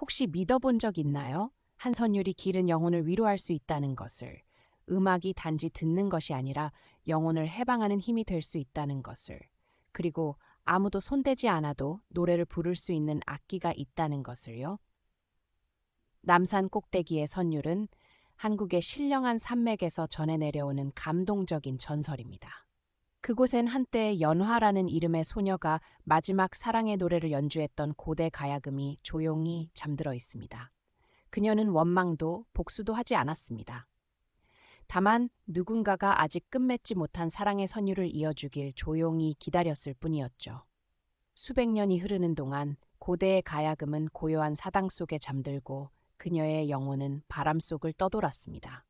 혹시 믿어본 적 있나요? 한 선율이 기른 영혼을 위로할 수 있다는 것을. 음악이 단지 듣는 것이 아니라 영혼을 해방하는 힘이 될 수 있다는 것을. 그리고 아무도 손대지 않아도 노래를 부를 수 있는 악기가 있다는 것을요. 남산 꼭대기의 선율은 한국의 신령한 산맥에서 전해 내려오는 감동적인 전설입니다. 그곳엔 한때 연화라는 이름의 소녀가 마지막 사랑의 노래를 연주했던 고대 가야금이 조용히 잠들어 있습니다. 그녀는 원망도 복수도 하지 않았습니다. 다만 누군가가 아직 끝맺지 못한 사랑의 선율을 이어주길 조용히 기다렸을 뿐이었죠. 수백 년이 흐르는 동안 고대의 가야금은 고요한 사당 속에 잠들고 그녀의 영혼은 바람 속을 떠돌았습니다.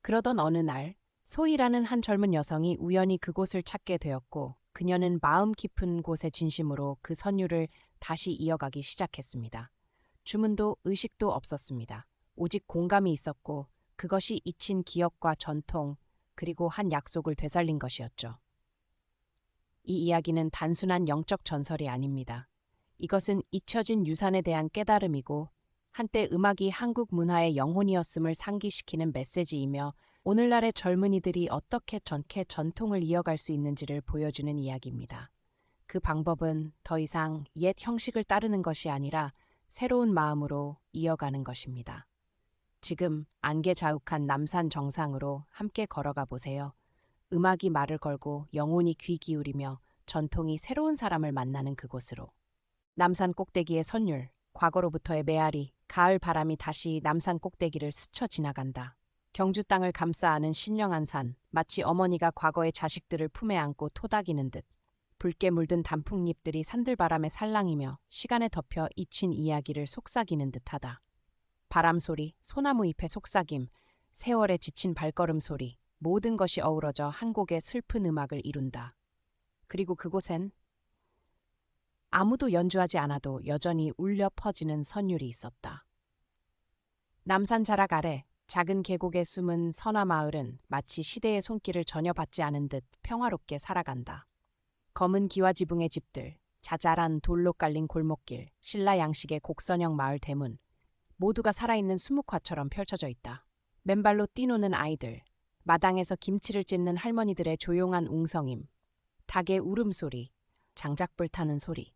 그러던 어느 날 소희라는 한 젊은 여성이 우연히 그곳을 찾게 되었고 그녀는 마음 깊은 곳의 진심으로 그 선율을 다시 이어가기 시작했습니다. 주문도 의식도 없었습니다. 오직 공감이 있었고 그것이 잊힌 기억과 전통 그리고 한 약속을 되살린 것이었죠. 이 이야기는 단순한 영적 전설이 아닙니다. 이것은 잊혀진 유산에 대한 깨달음이고 한때 음악이 한국 문화의 영혼이었음을 상기시키는 메시지이며 오늘날의 젊은이들이 어떻게 전캐 전통을 이어갈 수 있는지를 보여주는 이야기입니다. 그 방법은 더 이상 옛 형식을 따르는 것이 아니라 새로운 마음으로 이어가는 것입니다. 지금 안개 자욱한 남산 정상으로 함께 걸어가 보세요. 음악이 말을 걸고 영혼이 귀 기울이며 전통이 새로운 사람을 만나는 그곳으로. 남산 꼭대기의 선율, 과거로부터의 메아리, 가을 바람이 다시 남산 꼭대기를 스쳐 지나간다. 경주 땅을 감싸 안은 신령한 산, 마치 어머니가 과거의 자식들을 품에 안고 토닥이는 듯. 붉게 물든 단풍잎들이 산들바람에 살랑이며 시간에 덮여 잊힌 이야기를 속삭이는 듯하다. 바람 소리, 소나무 잎의 속삭임, 세월에 지친 발걸음 소리, 모든 것이 어우러져 한 곡의 슬픈 음악을 이룬다. 그리고 그곳엔 아무도 연주하지 않아도 여전히 울려 퍼지는 선율이 있었다. 남산 자락 아래 작은 계곡에 숨은 선화 마을은 마치 시대의 손길을 전혀 받지 않은 듯 평화롭게 살아간다. 검은 기와 지붕의 집들, 자잘한 돌로 깔린 골목길, 신라 양식의 곡선형 마을 대문, 모두가 살아있는 수묵화처럼 펼쳐져 있다. 맨발로 뛰노는 아이들, 마당에서 김치를 찢는 할머니들의 조용한 웅성임, 닭의 울음소리, 장작불 타는 소리.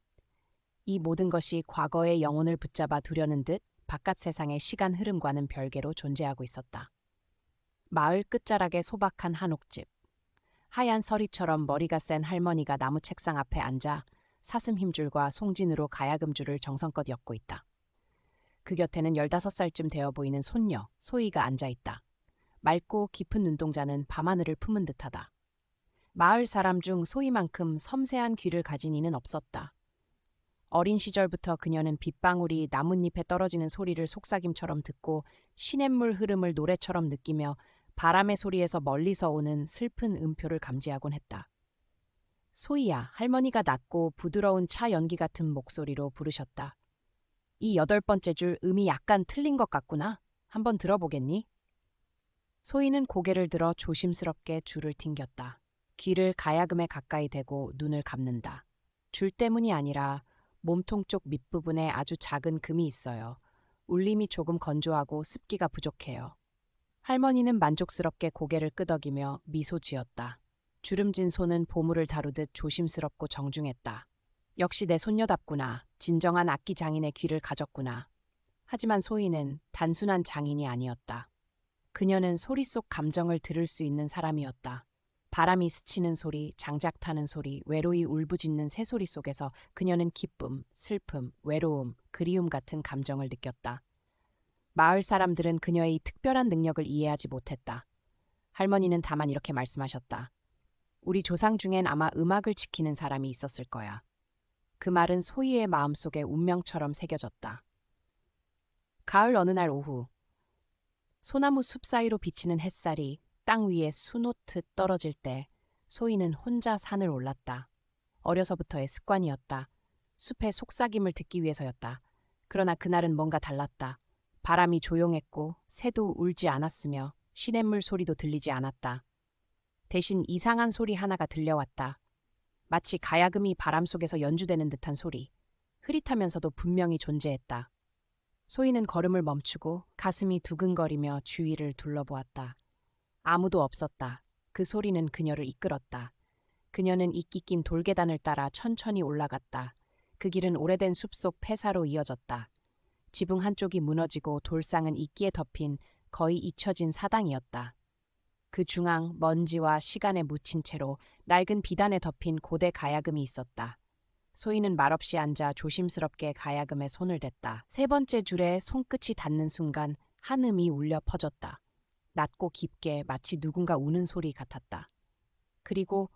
이 모든 것이 과거의 영혼을 붙잡아 두려는 듯 바깥 세상의 시간 흐름과는 별개로 존재하고 있었다. 마을 끝자락의 소박한 한옥집. 하얀 서리처럼 머리가 센 할머니가 나무 책상 앞에 앉아 사슴 힘줄과 송진으로 가야금줄을 정성껏 엮고 있다. 그 곁에는 15살쯤 되어 보이는 손녀, 소희가 앉아 있다. 맑고 깊은 눈동자는 밤하늘을 품은 듯하다. 마을 사람 중 소희만큼 섬세한 귀를 가진 이는 없었다. 어린 시절부터 그녀는 빗방울이 나뭇잎에 떨어지는 소리를 속삭임처럼 듣고 시냇물 흐름을 노래처럼 느끼며 바람의 소리에서 멀리서 오는 슬픈 음표를 감지하곤 했다. 소희야, 할머니가 낮고 부드러운 차 연기 같은 목소리로 부르셨다. 이 여덟 번째 줄 음이 약간 틀린 것 같구나. 한번 들어보겠니? 소희는 고개를 들어 조심스럽게 줄을 튕겼다. 귀를 가야금에 가까이 대고 눈을 감는다. 줄 때문이 아니라 몸통 쪽 밑부분에 아주 작은 금이 있어요. 울림이 조금 건조하고 습기가 부족해요. 할머니는 만족스럽게 고개를 끄덕이며 미소 지었다. 주름진 손은 보물을 다루듯 조심스럽고 정중했다. 역시 내 손녀답구나. 진정한 악기 장인의 귀를 가졌구나. 하지만 소희는 단순한 장인이 아니었다. 그녀는 소리 속 감정을 들을 수 있는 사람이었다. 바람이 스치는 소리, 장작 타는 소리, 외로이 울부짖는 새소리 속에서 그녀는 기쁨, 슬픔, 외로움, 그리움 같은 감정을 느꼈다. 마을 사람들은 그녀의 이 특별한 능력을 이해하지 못했다. 할머니는 다만 이렇게 말씀하셨다. 우리 조상 중엔 아마 음악을 지키는 사람이 있었을 거야. 그 말은 소희의 마음속에 운명처럼 새겨졌다. 가을 어느 날 오후 소나무 숲 사이로 비치는 햇살이 땅 위에 수놓듯 떨어질 때 소희는 혼자 산을 올랐다. 어려서부터의 습관이었다. 숲의 속삭임을 듣기 위해서였다. 그러나 그날은 뭔가 달랐다. 바람이 조용했고 새도 울지 않았으며 시냇물 소리도 들리지 않았다. 대신 이상한 소리 하나가 들려왔다. 마치 가야금이 바람 속에서 연주되는 듯한 소리. 흐릿하면서도 분명히 존재했다. 소희는 걸음을 멈추고 가슴이 두근거리며 주위를 둘러보았다. 아무도 없었다. 그 소리는 그녀를 이끌었다. 그녀는 이끼 낀 돌계단을 따라 천천히 올라갔다. 그 길은 오래된 숲속 폐사로 이어졌다. 지붕 한쪽이 무너지고 돌상은 이끼에 덮인 거의 잊혀진 사당이었다. 그 중앙 먼지와 시간에 묻힌 채로 낡은 비단에 덮인 고대 가야금이 있었다. 소희는 말없이 앉아 조심스럽게 가야금에 손을 댔다. 세 번째 줄에 손끝이 닿는 순간 한음이 울려 퍼졌다. 낮고 깊게 마치 누군가 우는 소리 같았다. 그리고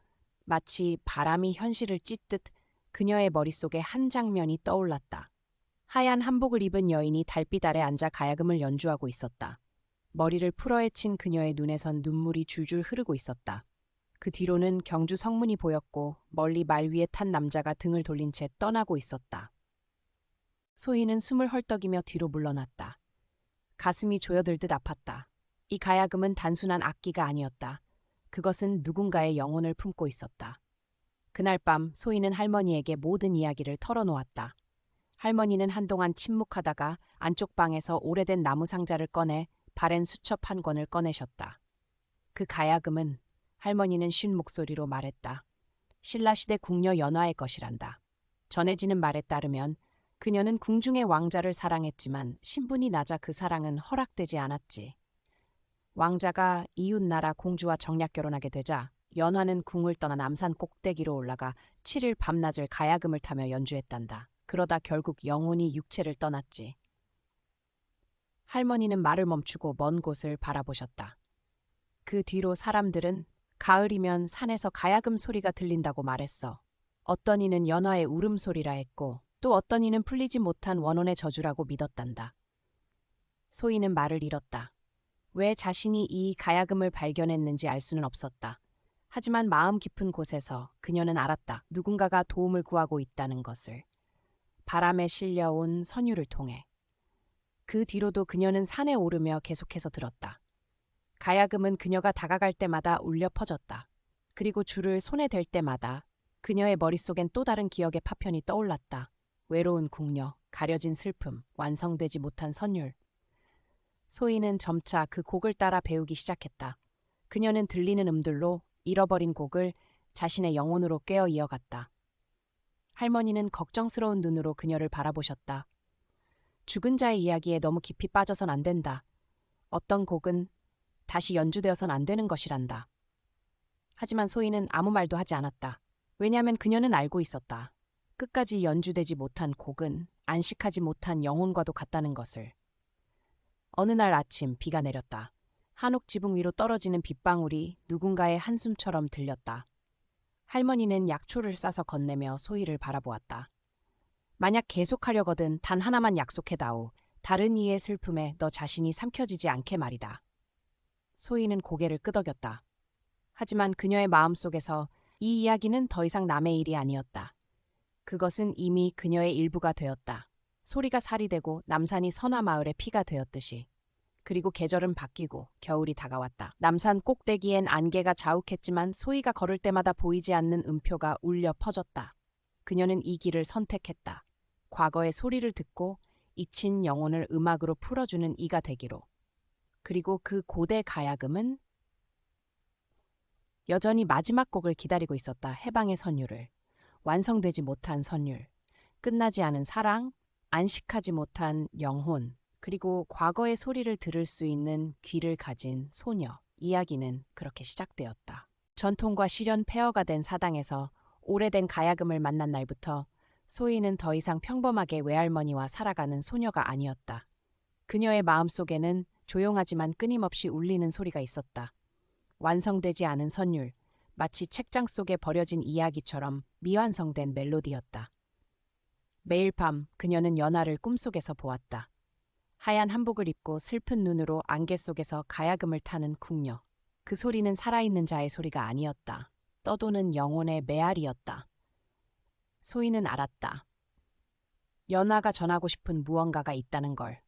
마치 바람이 현실을 찢듯 그녀의 머릿속에 한 장면이 떠올랐다. 하얀 한복을 입은 여인이 달빛 아래 앉아 가야금을 연주하고 있었다. 머리를 풀어헤친 그녀의 눈에선 눈물이 줄줄 흐르고 있었다. 그 뒤로는 경주 성문이 보였고 멀리 말 위에 탄 남자가 등을 돌린 채 떠나고 있었다. 소희는 숨을 헐떡이며 뒤로 물러났다. 가슴이 조여들듯 아팠다. 이 가야금은 단순한 악기가 아니었다. 그것은 누군가의 영혼을 품고 있었다. 그날 밤 소희는 할머니에게 모든 이야기를 털어놓았다. 할머니는 한동안 침묵하다가 안쪽 방에서 오래된 나무 상자를 꺼내 바랜 수첩 한 권을 꺼내셨다. 그 가야금은 할머니는 쉰 목소리로 말했다. 신라시대 궁녀 연화의 것이란다. 전해지는 말에 따르면 그녀는 궁중의 왕자를 사랑했지만 신분이 낮아 그 사랑은 허락되지 않았지. 왕자가 이웃나라 공주와 정략 결혼하게 되자 연화는 궁을 떠나 남산 꼭대기로 올라가 7일 밤낮을 가야금을 타며 연주했단다. 그러다 결국 영혼이 육체를 떠났지. 할머니는 말을 멈추고 먼 곳을 바라보셨다. 그 뒤로 사람들은 가을이면 산에서 가야금 소리가 들린다고 말했어. 어떤 이는 연화의 울음소리라 했고 또 어떤 이는 풀리지 못한 원혼의 저주라고 믿었단다. 소희는 말을 잃었다. 왜 자신이 이 가야금을 발견했는지 알 수는 없었다. 하지만 마음 깊은 곳에서 그녀는 알았다. 누군가가 도움을 구하고 있다는 것을. 바람에 실려온 선율을 통해. 그 뒤로도 그녀는 산에 오르며 계속해서 들었다. 가야금은 그녀가 다가갈 때마다 울려 퍼졌다. 그리고 줄을 손에 댈 때마다 그녀의 머릿속엔 또 다른 기억의 파편이 떠올랐다. 외로운 궁녀, 가려진 슬픔, 완성되지 못한 선율. 소희는 점차 그 곡을 따라 배우기 시작했다. 그녀는 들리는 음들로 잃어버린 곡을 자신의 영혼으로 깨어 이어갔다. 할머니는 걱정스러운 눈으로 그녀를 바라보셨다. 죽은 자의 이야기에 너무 깊이 빠져선 안 된다. 어떤 곡은 다시 연주되어선 안 되는 것이란다. 하지만 소희는 아무 말도 하지 않았다. 왜냐하면 그녀는 알고 있었다. 끝까지 연주되지 못한 곡은 안식하지 못한 영혼과도 같다는 것을. 어느 날 아침 비가 내렸다. 한옥 지붕 위로 떨어지는 빗방울이 누군가의 한숨처럼 들렸다. 할머니는 약초를 싸서 건네며 소희를 바라보았다. 만약 계속하려거든 단 하나만 약속해다오. 다른 이의 슬픔에 너 자신이 삼켜지지 않게 말이다. 소희는 고개를 끄덕였다. 하지만 그녀의 마음속에서 이 이야기는 더 이상 남의 일이 아니었다. 그것은 이미 그녀의 일부가 되었다. 소리가 살이 되고 남산이 선화 마을의 피가 되었듯이. 그리고 계절은 바뀌고 겨울이 다가왔다. 남산 꼭대기엔 안개가 자욱했지만 소희가 걸을 때마다 보이지 않는 음표가 울려 퍼졌다. 그녀는 이 길을 선택했다. 과거의 소리를 듣고 잊힌 영혼을 음악으로 풀어주는 이가 되기로. 그리고 그 고대 가야금은 여전히 마지막 곡을 기다리고 있었다. 해방의 선율을. 완성되지 못한 선율. 끝나지 않은 사랑, 안식하지 못한 영혼, 그리고 과거의 소리를 들을 수 있는 귀를 가진 소녀. 이야기는 그렇게 시작되었다. 전통과 실현 폐허가 된 사당에서 오래된 가야금을 만난 날부터 소희는 더 이상 평범하게 외할머니와 살아가는 소녀가 아니었다. 그녀의 마음속에는 조용하지만 끊임없이 울리는 소리가 있었다. 완성되지 않은 선율, 마치 책장 속에 버려진 이야기처럼 미완성된 멜로디였다. 매일 밤 그녀는 연화를 꿈속에서 보았다. 하얀 한복을 입고 슬픈 눈으로 안개 속에서 가야금을 타는 궁녀. 그 소리는 살아있는 자의 소리가 아니었다. 떠도는 영혼의 메아리였다. 소희는 알았다. 연화가 전하고 싶은 무언가가 있다는 걸.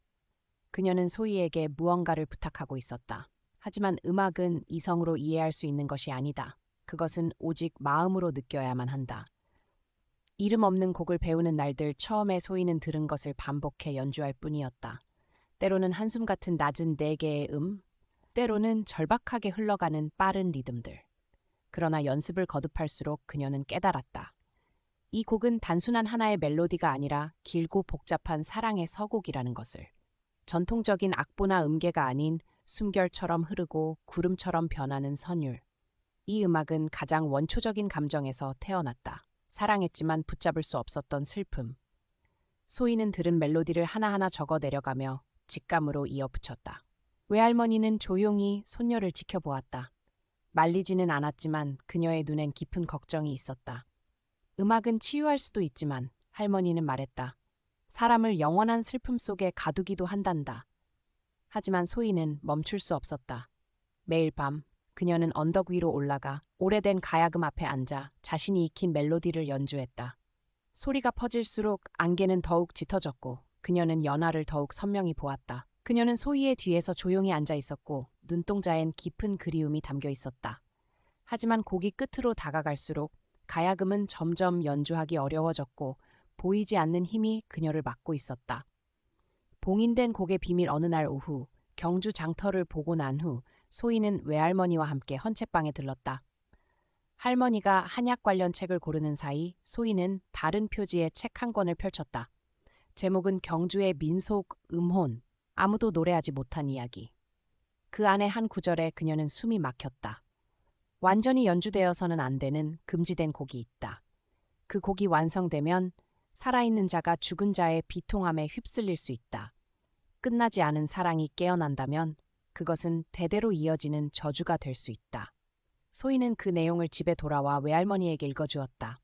그녀는 소희에게 무언가를 부탁하고 있었다. 하지만 음악은 이성으로 이해할 수 있는 것이 아니다. 그것은 오직 마음으로 느껴야만 한다. 이름 없는 곡을 배우는 날들 처음에 소희는 들은 것을 반복해 연주할 뿐이었다. 때로는 한숨 같은 낮은 네 개의 음, 때로는 절박하게 흘러가는 빠른 리듬들. 그러나 연습을 거듭할수록 그녀는 깨달았다. 이 곡은 단순한 하나의 멜로디가 아니라 길고 복잡한 사랑의 서곡이라는 것을. 전통적인 악보나 음계가 아닌 숨결처럼 흐르고 구름처럼 변하는 선율. 이 음악은 가장 원초적인 감정에서 태어났다. 사랑했지만 붙잡을 수 없었던 슬픔. 소희는 들은 멜로디를 하나하나 적어 내려가며 직감으로 이어붙였다. 외할머니는 조용히 손녀를 지켜보았다. 말리지는 않았지만 그녀의 눈엔 깊은 걱정이 있었다. 음악은 치유할 수도 있지만 할머니는 말했다. 사람을 영원한 슬픔 속에 가두기도 한단다. 하지만 소희는 멈출 수 없었다. 매일 밤 그녀는 언덕 위로 올라가 오래된 가야금 앞에 앉아 자신이 익힌 멜로디를 연주했다. 소리가 퍼질수록 안개는 더욱 짙어졌고 그녀는 연화를 더욱 선명히 보았다. 그녀는 소희의 뒤에서 조용히 앉아 있었고 눈동자엔 깊은 그리움이 담겨 있었다. 하지만 고기 끝으로 다가갈수록 가야금은 점점 연주하기 어려워졌고 보이지 않는 힘이 그녀를 막고 있었다. 봉인된 곡의 비밀 어느 날 오후 경주 장터를 보고 난 후 소희는 외할머니와 함께 헌책방에 들렀다. 할머니가 한약 관련 책을 고르는 사이 소희는 다른 표지의 책한 권을 펼쳤다. 제목은 경주의 민속 음혼, 아무도 노래하지 못한 이야기. 그 안에 한 구절에 그녀는 숨이 막혔다. 완전히 연주되어서는 안 되는 금지된 곡이 있다. 그 곡이 완성되면 살아있는 자가 죽은 자의 비통함에 휩쓸릴 수 있다. 끝나지 않은 사랑이 깨어난다면 그것은 대대로 이어지는 저주가 될 수 있다. 소희는 그 내용을 집에 돌아와 외할머니에게 읽어주었다.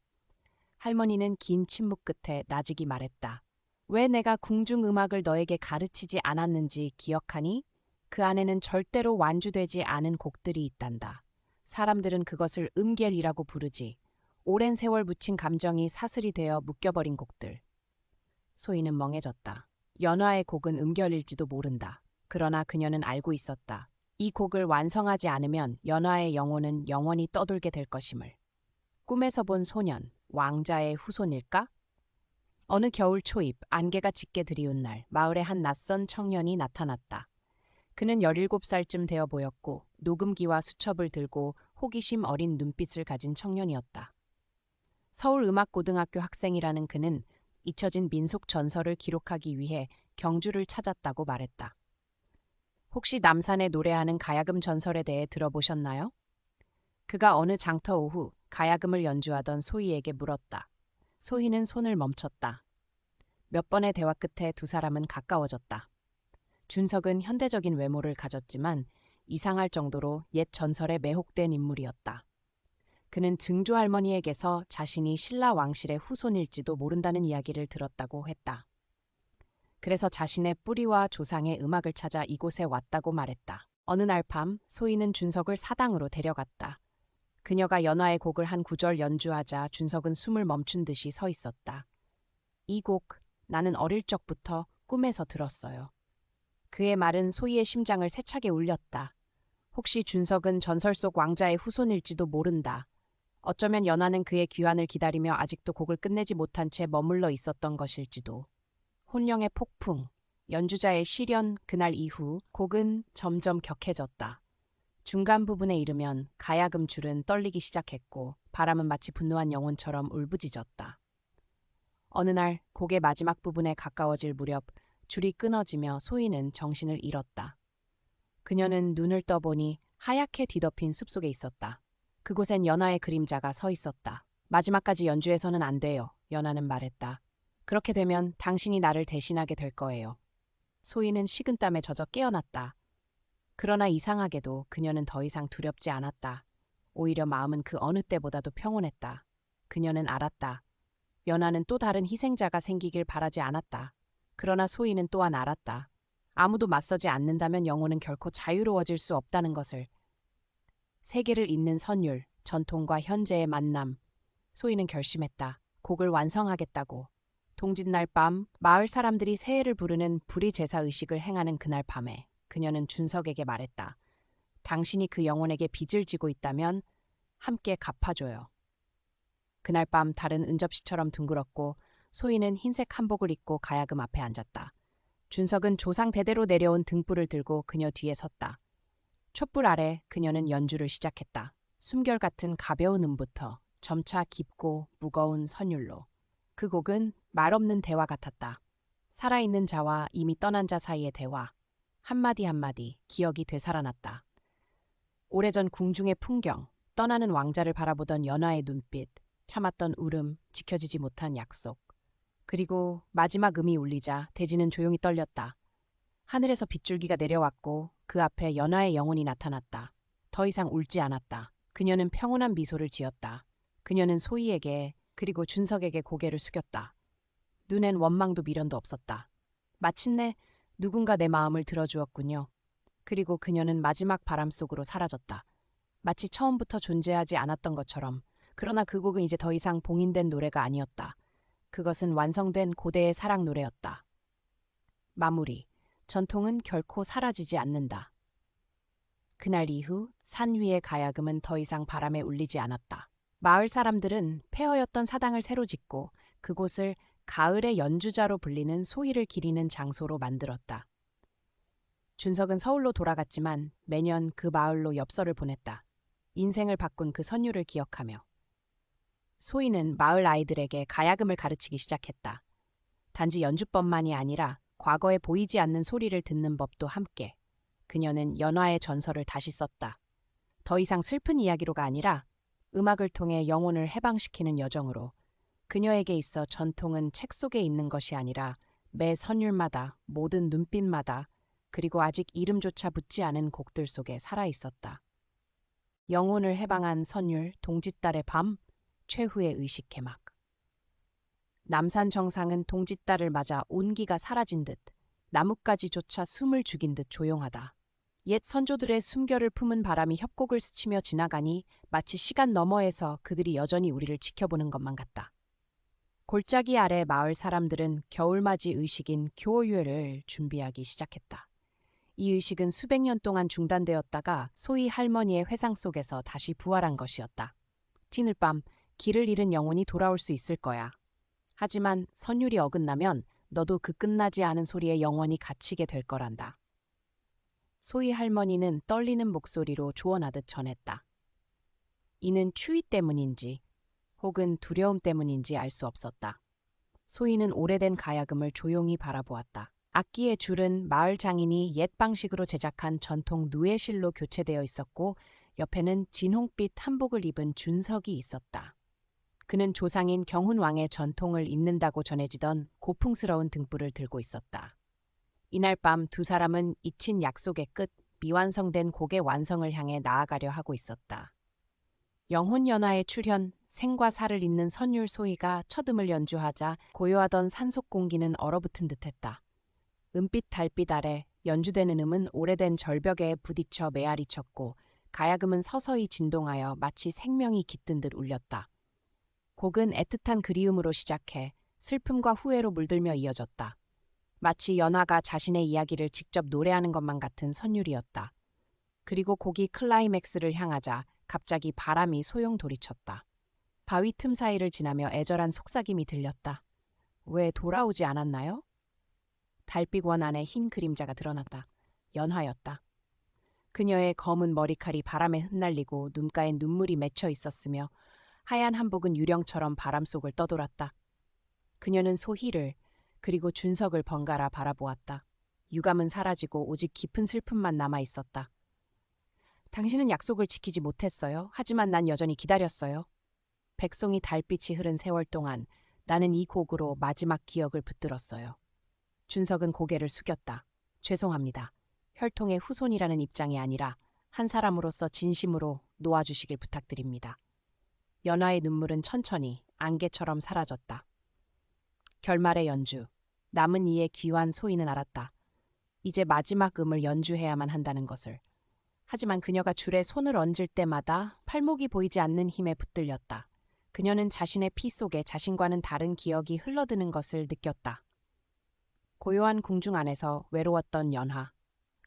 할머니는 긴 침묵 끝에 나직이 말했다. 왜 내가 궁중 음악을 너에게 가르치지 않았는지 기억하니? 그 안에는 절대로 완주되지 않은 곡들이 있단다. 사람들은 그것을 음겔이라고 부르지. 오랜 세월 묻힌 감정이 사슬이 되어 묶여버린 곡들. 소희는 멍해졌다. 연화의 곡은 음결일지도 모른다. 그러나 그녀는 알고 있었다. 이 곡을 완성하지 않으면 연화의 영혼은 영원히 떠돌게 될 것임을. 꿈에서 본 소년, 왕자의 후손일까? 어느 겨울 초입, 안개가 짙게 들이운 날, 마을에 한 낯선 청년이 나타났다. 그는 17살쯤 되어 보였고, 녹음기와 수첩을 들고 호기심 어린 눈빛을 가진 청년이었다. 서울음악고등학교 학생이라는 그는 잊혀진 민속 전설을 기록하기 위해 경주를 찾았다고 말했다. 혹시 남산에 노래하는 가야금 전설에 대해 들어보셨나요? 그가 어느 장터 오후 가야금을 연주하던 소희에게 물었다. 소희는 손을 멈췄다. 몇 번의 대화 끝에 두 사람은 가까워졌다. 준석은 현대적인 외모를 가졌지만 이상할 정도로 옛 전설에 매혹된 인물이었다. 그는 증조 할머니에게서 자신이 신라 왕실의 후손일지도 모른다는 이야기를 들었다고 했다. 그래서 자신의 뿌리와 조상의 음악을 찾아 이곳에 왔다고 말했다. 어느 날 밤 소희는 준석을 사당으로 데려갔다. 그녀가 연화의 곡을 한 구절 연주하자 준석은 숨을 멈춘 듯이 서 있었다. 이 곡 나는 어릴 적부터 꿈에서 들었어요. 그의 말은 소희의 심장을 세차게 울렸다. 혹시 준석은 전설 속 왕자의 후손일지도 모른다. 어쩌면 연하는 그의 귀환을 기다리며 아직도 곡을 끝내지 못한 채 머물러 있었던 것일지도. 혼령의 폭풍, 연주자의 시련 그날 이후 곡은 점점 격해졌다. 중간 부분에 이르면 가야금 줄은 떨리기 시작했고 바람은 마치 분노한 영혼처럼 울부짖었다. 어느 날 곡의 마지막 부분에 가까워질 무렵 줄이 끊어지며 소희는 정신을 잃었다. 그녀는 눈을 떠보니 하얗게 뒤덮인 숲속에 있었다. 그곳엔 연하의 그림자가 서 있었다. 마지막까지 연주해서는 안 돼요. 연하는 말했다. 그렇게 되면 당신이 나를 대신하게 될 거예요. 소희는 식은땀에 젖어 깨어났다. 그러나 이상하게도 그녀는 더 이상 두렵지 않았다. 오히려 마음은 그 어느 때보다도 평온했다. 그녀는 알았다. 연하는 또 다른 희생자가 생기길 바라지 않았다. 그러나 소희는 또한 알았다. 아무도 맞서지 않는다면 영혼은 결코 자유로워질 수 없다는 것을. 세계를 잇는 선율, 전통과 현재의 만남. 소희는 결심했다. 곡을 완성하겠다고. 동짓날 밤 마을 사람들이 새해를 부르는 불의 제사 의식을 행하는 그날 밤에 그녀는 준석에게 말했다. 당신이 그 영혼에게 빚을 지고 있다면 함께 갚아줘요. 그날 밤 달은 은접시처럼 둥그렇고 소희는 흰색 한복을 입고 가야금 앞에 앉았다. 준석은 조상 대대로 내려온 등불을 들고 그녀 뒤에 섰다. 촛불 아래 그녀는 연주를 시작했다. 숨결 같은 가벼운 음부터 점차 깊고 무거운 선율로. 그 곡은 말없는 대화 같았다. 살아있는 자와 이미 떠난 자 사이의 대화. 한마디 한마디 기억이 되살아났다. 오래전 궁중의 풍경, 떠나는 왕자를 바라보던 연하의 눈빛, 참았던 울음, 지켜지지 못한 약속. 그리고 마지막 음이 울리자 대지는 조용히 떨렸다. 하늘에서 빗줄기가 내려왔고 그 앞에 연하의 영혼이 나타났다. 더 이상 울지 않았다. 그녀는 평온한 미소를 지었다. 그녀는 소희에게 그리고 준석에게 고개를 숙였다. 눈엔 원망도 미련도 없었다. 마침내 누군가 내 마음을 들어주었군요. 그리고 그녀는 마지막 바람 속으로 사라졌다. 마치 처음부터 존재하지 않았던 것처럼. 그러나 그 곡은 이제 더 이상 봉인된 노래가 아니었다. 그것은 완성된 고대의 사랑 노래였다. 마무리. 전통은 결코 사라지지 않는다. 그날 이후 산 위의 가야금은 더 이상 바람에 울리지 않았다. 마을 사람들은 폐허였던 사당을 새로 짓고 그곳을 가을의 연주자로 불리는 소희를 기리는 장소로 만들었다. 준석은 서울로 돌아갔지만 매년 그 마을로 엽서를 보냈다. 인생을 바꾼 그 선율을 기억하며. 소희는 마을 아이들에게 가야금을 가르치기 시작했다. 단지 연주법만이 아니라 과거에 보이지 않는 소리를 듣는 법도 함께. 그녀는 연화의 전설을 다시 썼다. 더 이상 슬픈 이야기로가 아니라 음악을 통해 영혼을 해방시키는 여정으로 그녀에게 있어 전통은 책 속에 있는 것이 아니라 매 선율마다 모든 눈빛마다 그리고 아직 이름조차 붙지 않은 곡들 속에 살아 있었다. 영혼을 해방한 선율 동짓달의 밤 최후의 의식 개막. 남산 정상은 동짓달을 맞아 온기가 사라진 듯 나뭇가지조차 숨을 죽인 듯 조용하다. 옛 선조들의 숨결을 품은 바람이 협곡을 스치며 지나가니 마치 시간 너머에서 그들이 여전히 우리를 지켜보는 것만 같다. 골짜기 아래 마을 사람들은 겨울맞이 의식인 교유회를 준비하기 시작했다. 이 의식은 수백 년 동안 중단되었다가 소희 할머니의 회상 속에서 다시 부활한 것이었다. 찐을 밤 길을 잃은 영혼이 돌아올 수 있을 거야. 하지만 선율이 어긋나면 너도 그 끝나지 않은 소리에 영원히 갇히게 될 거란다. 소희 할머니는 떨리는 목소리로 조언하듯 전했다. 이는 추위 때문인지 혹은 두려움 때문인지 알 수 없었다. 소희는 오래된 가야금을 조용히 바라보았다. 악기의 줄은 마을 장인이 옛 방식으로 제작한 전통 누에실로 교체되어 있었고 옆에는 진홍빛 한복을 입은 준석이 있었다. 그는 조상인 경훈왕의 전통을 잇는다고 전해지던 고풍스러운 등불을 들고 있었다. 이날 밤 두 사람은 잊힌 약속의 끝, 미완성된 곡의 완성을 향해 나아가려 하고 있었다. 영혼연화의 출현, 생과 사를 잇는 선율 소희가 첫음을 연주하자 고요하던 산속 공기는 얼어붙은 듯했다. 은빛 달빛 아래 연주되는 음은 오래된 절벽에 부딪혀 메아리 쳤고 가야금은 서서히 진동하여 마치 생명이 깃든 듯 울렸다. 곡은 애틋한 그리움으로 시작해 슬픔과 후회로 물들며 이어졌다. 마치 연화가 자신의 이야기를 직접 노래하는 것만 같은 선율이었다. 그리고 곡이 클라이맥스를 향하자 갑자기 바람이 소용돌이쳤다. 바위 틈 사이를 지나며 애절한 속삭임이 들렸다. 왜 돌아오지 않았나요? 달빛 원 안에 흰 그림자가 드러났다. 연화였다. 그녀의 검은 머리칼이 바람에 흩날리고 눈가에 눈물이 맺혀 있었으며 하얀 한복은 유령처럼 바람 속을 떠돌았다. 그녀는 소희를 그리고 준석을 번갈아 바라보았다. 유감은 사라지고 오직 깊은 슬픔만 남아 있었다. 당신은 약속을 지키지 못했어요. 하지만 난 여전히 기다렸어요. 백송이 달빛이 흐른 세월 동안 나는 이 곡으로 마지막 기억을 붙들었어요. 준석은 고개를 숙였다. 죄송합니다. 혈통의 후손이라는 입장이 아니라 한 사람으로서 진심으로 놓아주시길 부탁드립니다. 연화의 눈물은 천천히 안개처럼 사라졌다. 결말의 연주. 남은 이의 귀환 소인은 알았다. 이제 마지막 음을 연주해야만 한다는 것을. 하지만 그녀가 줄에 손을 얹을 때마다 팔목이 보이지 않는 힘에 붙들렸다. 그녀는 자신의 피 속에 자신과는 다른 기억이 흘러드는 것을 느꼈다. 고요한 궁중 안에서 외로웠던 연하.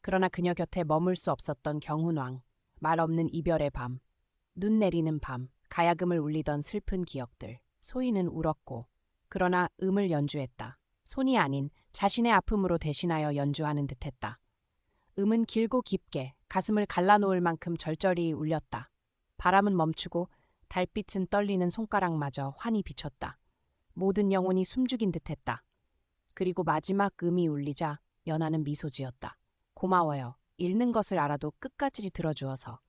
그러나 그녀 곁에 머물 수 없었던 경훈왕. 말 없는 이별의 밤. 눈 내리는 밤. 가야금을 울리던 슬픈 기억들. 소희는 울었고 그러나 음을 연주했다. 손이 아닌 자신의 아픔으로 대신하여 연주하는 듯했다. 음은 길고 깊게 가슴을 갈라놓을 만큼 절절히 울렸다. 바람은 멈추고 달빛은 떨리는 손가락마저 환히 비쳤다. 모든 영혼이 숨죽인 듯했다. 그리고 마지막 음이 울리자 연하는 미소 지었다. 고마워요. 읽는 것을 알아도 끝까지 들어주어서.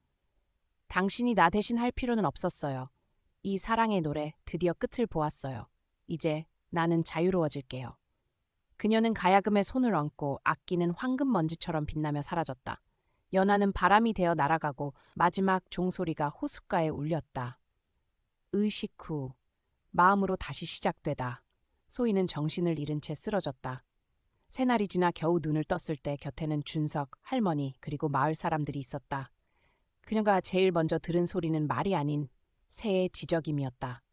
당신이 나 대신 할 필요는 없었어요. 이 사랑의 노래 드디어 끝을 보았어요. 이제 나는 자유로워질게요. 그녀는 가야금에 손을 얹고 악기는 황금 먼지처럼 빛나며 사라졌다. 연하는 바람이 되어 날아가고 마지막 종소리가 호숫가에 울렸다. 의식 후 마음으로 다시 시작되다. 소희는 정신을 잃은 채 쓰러졌다. 새날이 지나 겨우 눈을 떴을 때 곁에는 준석, 할머니, 그리고 마을 사람들이 있었다. 그녀가 제일 먼저 들은 소리는 말이 아닌 새의 지적임이었다.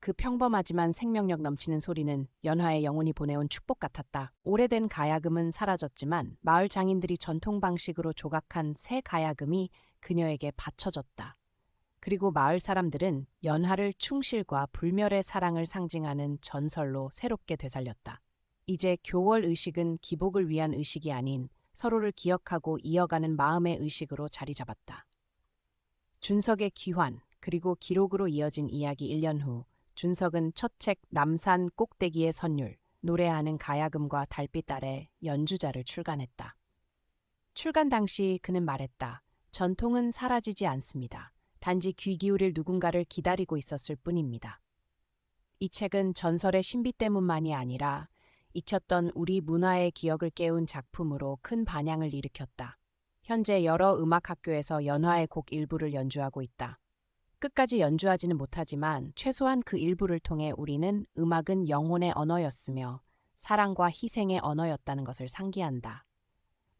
그 평범하지만 생명력 넘치는 소리는 연화의 영혼이 보내온 축복 같았다. 오래된 가야금은 사라졌지만 마을 장인들이 전통 방식으로 조각한 새 가야금이 그녀에게 바쳐졌다. 그리고 마을 사람들은 연화를 충실과 불멸의 사랑을 상징하는 전설로 새롭게 되살렸다. 이제 교월 의식은 기복을 위한 의식이 아닌 서로를 기억하고 이어가는 마음의 의식으로 자리 잡았다. 준석의 귀환, 그리고 기록으로 이어진 이야기 1년 후 준석은 첫 책 남산 꼭대기의 선율, 노래하는 가야금과 달빛 아래 연주자를 출간했다. 출간 당시 그는 말했다. 전통은 사라지지 않습니다. 단지 귀 기울일 누군가를 기다리고 있었을 뿐입니다. 이 책은 전설의 신비 때문만이 아니라 잊혔던 우리 문화의 기억을 깨운 작품으로 큰 반향을 일으켰다. 현재 여러 음악학교에서 연화의 곡 일부를 연주하고 있다. 끝까지 연주하지는 못하지만 최소한 그 일부를 통해 우리는 음악은 영혼의 언어였으며 사랑과 희생의 언어였다는 것을 상기한다.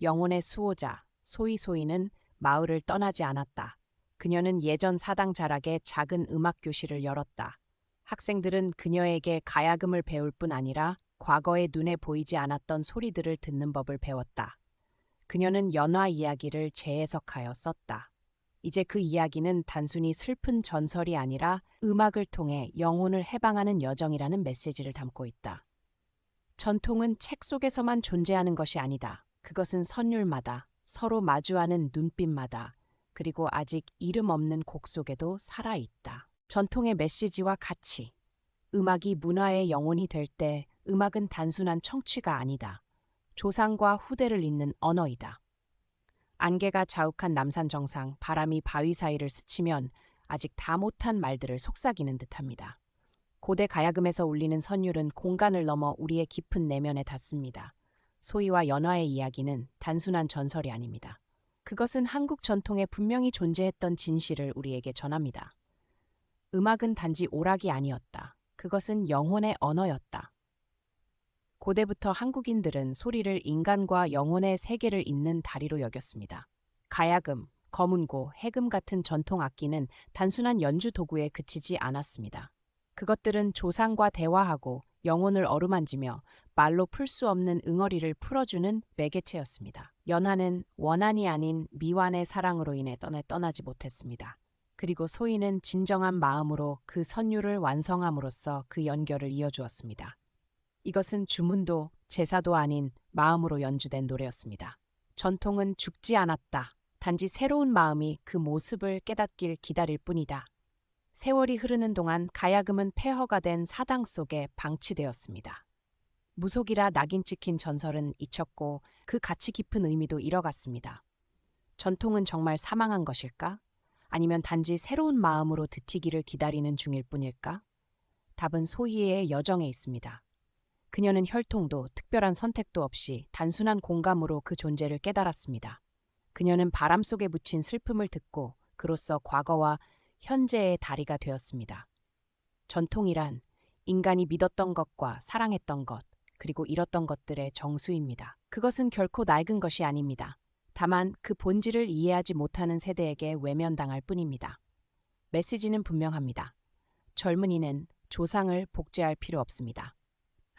영혼의 수호자, 소이소이는 마을을 떠나지 않았다. 그녀는 예전 사당 자락에 작은 음악 교실을 열었다. 학생들은 그녀에게 가야금을 배울 뿐 아니라 과거의 눈에 보이지 않았던 소리들을 듣는 법을 배웠다. 그녀는 연화 이야기를 재해석하여 썼다. 이제 그 이야기는 단순히 슬픈 전설이 아니라 음악을 통해 영혼을 해방하는 여정이라는 메시지를 담고 있다. 전통은 책 속에서만 존재하는 것이 아니다. 그것은 선율마다, 서로 마주하는 눈빛마다, 그리고 아직 이름 없는 곡 속에도 살아있다. 전통의 메시지와 가치. 음악이 문화의 영혼이 될 때 음악은 단순한 청취가 아니다. 조상과 후대를 잇는 언어이다. 안개가 자욱한 남산 정상, 바람이 바위 사이를 스치면 아직 다 못한 말들을 속삭이는 듯합니다. 고대 가야금에서 울리는 선율은 공간을 넘어 우리의 깊은 내면에 닿습니다. 소희와 연화의 이야기는 단순한 전설이 아닙니다. 그것은 한국 전통에 분명히 존재했던 진실을 우리에게 전합니다. 음악은 단지 오락이 아니었다. 그것은 영혼의 언어였다. 고대부터 한국인들은 소리를 인간과 영혼의 세계를 잇는 다리로 여겼습니다. 가야금, 거문고, 해금 같은 전통 악기는 단순한 연주 도구에 그치지 않았습니다. 그것들은 조상과 대화하고 영혼을 어루만지며 말로 풀 수 없는 응어리를 풀어주는 매개체였습니다. 연하는 원한이 아닌 미완의 사랑으로 인해 떠나 떠나지 못했습니다. 그리고 소희는 진정한 마음으로 그 선율을 완성함으로써 그 연결을 이어주었습니다. 이것은 주문도 제사도 아닌 마음으로 연주된 노래였습니다. 전통은 죽지 않았다. 단지 새로운 마음이 그 모습을 깨닫길 기다릴 뿐이다. 세월이 흐르는 동안 가야금은 폐허가 된 사당 속에 방치되었습니다. 무속이라 낙인 찍힌 전설은 잊혔고 그 가치 깊은 의미도 잃어갔습니다. 전통은 정말 사망한 것일까? 아니면 단지 새로운 마음으로 듣티기를 기다리는 중일 뿐일까? 답은 소희의 여정에 있습니다. 그녀는 혈통도 특별한 선택도 없이 단순한 공감으로 그 존재를 깨달았습니다. 그녀는 바람 속에 묻힌 슬픔을 듣고 그로써 과거와 현재의 다리가 되었습니다. 전통이란 인간이 믿었던 것과 사랑했던 것, 그리고 잃었던 것들의 정수입니다. 그것은 결코 낡은 것이 아닙니다. 다만 그 본질을 이해하지 못하는 세대에게 외면당할 뿐입니다. 메시지는 분명합니다. 젊은이는 조상을 복제할 필요 없습니다.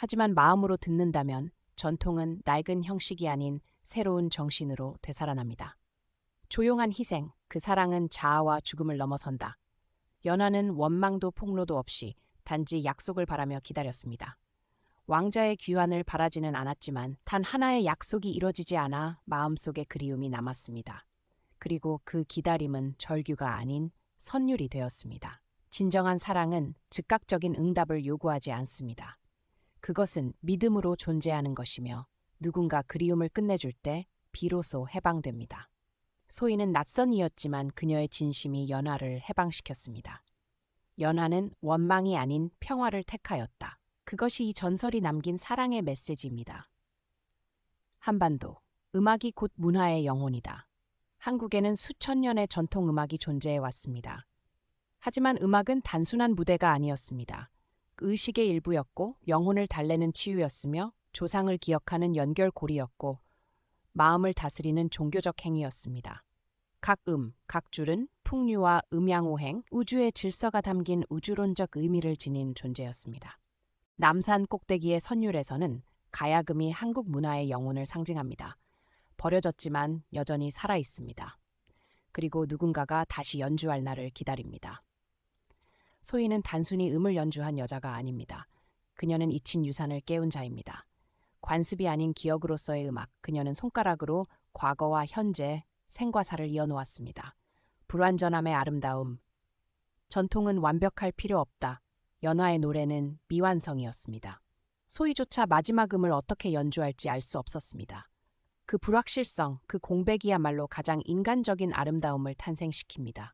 하지만 마음으로 듣는다면 전통은 낡은 형식이 아닌 새로운 정신으로 되살아납니다. 조용한 희생, 그 사랑은 자아와 죽음을 넘어선다. 연하는 원망도 폭로도 없이 단지 약속을 바라며 기다렸습니다. 왕자의 귀환을 바라지는 않았지만 단 하나의 약속이 이뤄지지 않아 마음속에 그리움이 남았습니다. 그리고 그 기다림은 절규가 아닌 선율이 되었습니다. 진정한 사랑은 즉각적인 응답을 요구하지 않습니다. 그것은 믿음으로 존재하는 것이며 누군가 그리움을 끝내줄 때 비로소 해방됩니다. 소희는 낯선 이였지만 그녀의 진심이 연하를 해방시켰습니다. 연하는 원망이 아닌 평화를 택하였다. 그것이 이 전설이 남긴 사랑의 메시지입니다. 한반도, 음악이 곧 문화의 영혼이다. 한국에는 수천 년의 전통 음악이 존재해 왔습니다. 하지만 음악은 단순한 무대가 아니었습니다. 의식의 일부였고 영혼을 달래는 치유였으며 조상을 기억하는 연결고리였고 마음을 다스리는 종교적 행위였습니다. 각 음, 각 줄은 풍류와 음양오행, 우주의 질서가 담긴 우주론적 의미를 지닌 존재였습니다. 남산 꼭대기의 선율에서는 가야금이 한국 문화의 영혼을 상징합니다. 버려졌지만 여전히 살아 있습니다. 그리고 누군가가 다시 연주할 날을 기다립니다. 소희는 단순히 음을 연주한 여자가 아닙니다. 그녀는 잊힌 유산을 깨운 자입니다. 관습이 아닌 기억으로서의 음악, 그녀는 손가락으로 과거와 현재, 생과 사를 이어놓았습니다. 불완전함의 아름다움. 전통은 완벽할 필요 없다. 연화의 노래는 미완성이었습니다. 소희조차 마지막 음을 어떻게 연주할지 알 수 없었습니다. 그 불확실성, 그 공백이야말로 가장 인간적인 아름다움을 탄생시킵니다.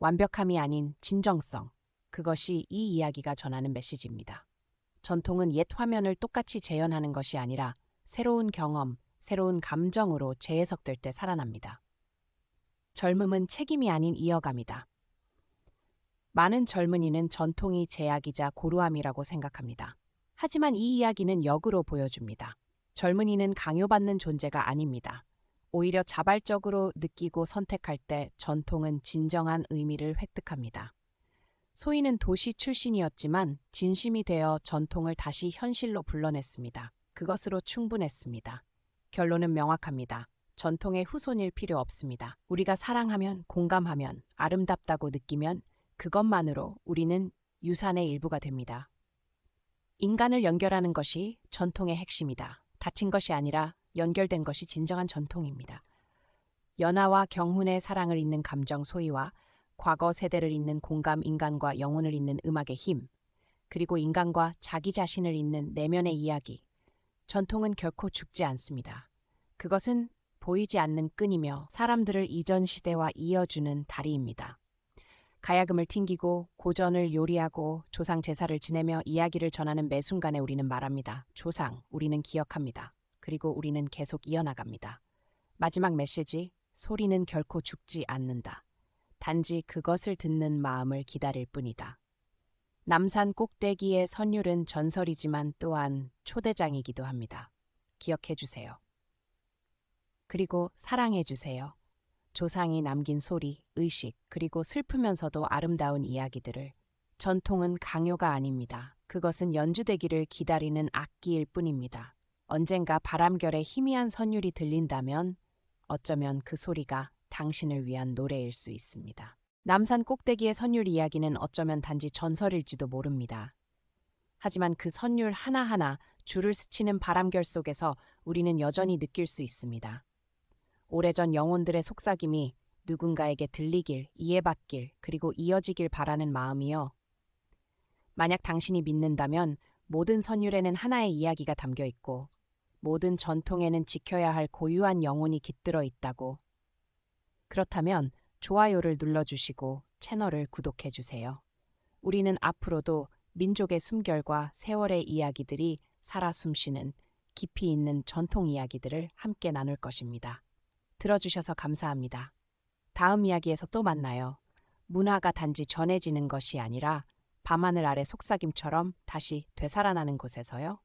완벽함이 아닌 진정성, 그것이 이 이야기가 전하는 메시지입니다. 전통은 옛 화면을 똑같이 재현하는 것이 아니라 새로운 경험, 새로운 감정으로 재해석될 때 살아납니다. 젊음은 책임이 아닌 이어감이다. 많은 젊은이는 전통이 제약이자 고루함이라고 생각합니다. 하지만 이 이야기는 역으로 보여줍니다. 젊은이는 강요받는 존재가 아닙니다. 오히려 자발적으로 느끼고 선택할 때 전통은 진정한 의미를 획득합니다. 소희는 도시 출신이었지만 진심이 되어 전통을 다시 현실로 불러냈습니다. 그것으로 충분했습니다. 결론은 명확합니다. 전통의 후손일 필요 없습니다. 우리가 사랑하면, 공감하면, 아름답다고 느끼면 그것만으로 우리는 유산의 일부가 됩니다. 인간을 연결하는 것이 전통의 핵심이다. 다친 것이 아니라 연결된 것이 진정한 전통입니다. 연하와 경훈의 사랑을 잇는 감정 소희와 과거 세대를 잇는 공감 인간과 영혼을 잇는 음악의 힘, 그리고 인간과 자기 자신을 잇는 내면의 이야기. 전통은 결코 죽지 않습니다. 그것은 보이지 않는 끈이며 사람들을 이전 시대와 이어주는 다리입니다. 가야금을 튕기고 고전을 요리하고 조상 제사를 지내며 이야기를 전하는 매 순간에 우리는 말합니다. 조상, 우리는 기억합니다. 그리고 우리는 계속 이어나갑니다. 마지막 메시지, 소리는 결코 죽지 않는다. 단지 그것을 듣는 마음을 기다릴 뿐이다. 남산 꼭대기의 선율은 전설이지만 또한 초대장이기도 합니다. 기억해 주세요. 그리고 사랑해 주세요. 조상이 남긴 소리, 의식, 그리고 슬프면서도 아름다운 이야기들을 전통은 강요가 아닙니다. 그것은 연주되기를 기다리는 악기일 뿐입니다. 언젠가 바람결에 희미한 선율이 들린다면 어쩌면 그 소리가 당신을 위한 노래일 수 있습니다. 남산 꼭대기의 선율 이야기는 어쩌면 단지 전설일지도 모릅니다. 하지만 그 선율 하나하나 줄을 스치는 바람결 속에서 우리는 여전히 느낄 수 있습니다. 오래전 영혼들의 속삭임이 누군가에게 들리길, 이해받길, 그리고 이어지길 바라는 마음이요. 만약 당신이 믿는다면 모든 선율에는 하나의 이야기가 담겨 있고 모든 전통에는 지켜야 할 고유한 영혼이 깃들어 있다고 그렇다면 좋아요를 눌러주시고 채널을 구독해주세요. 우리는 앞으로도 민족의 숨결과 세월의 이야기들이 살아 숨쉬는 깊이 있는 전통 이야기들을 함께 나눌 것입니다. 들어주셔서 감사합니다. 다음 이야기에서 또 만나요. 문화가 단지 전해지는 것이 아니라 밤하늘 아래 속삭임처럼 다시 되살아나는 곳에서요.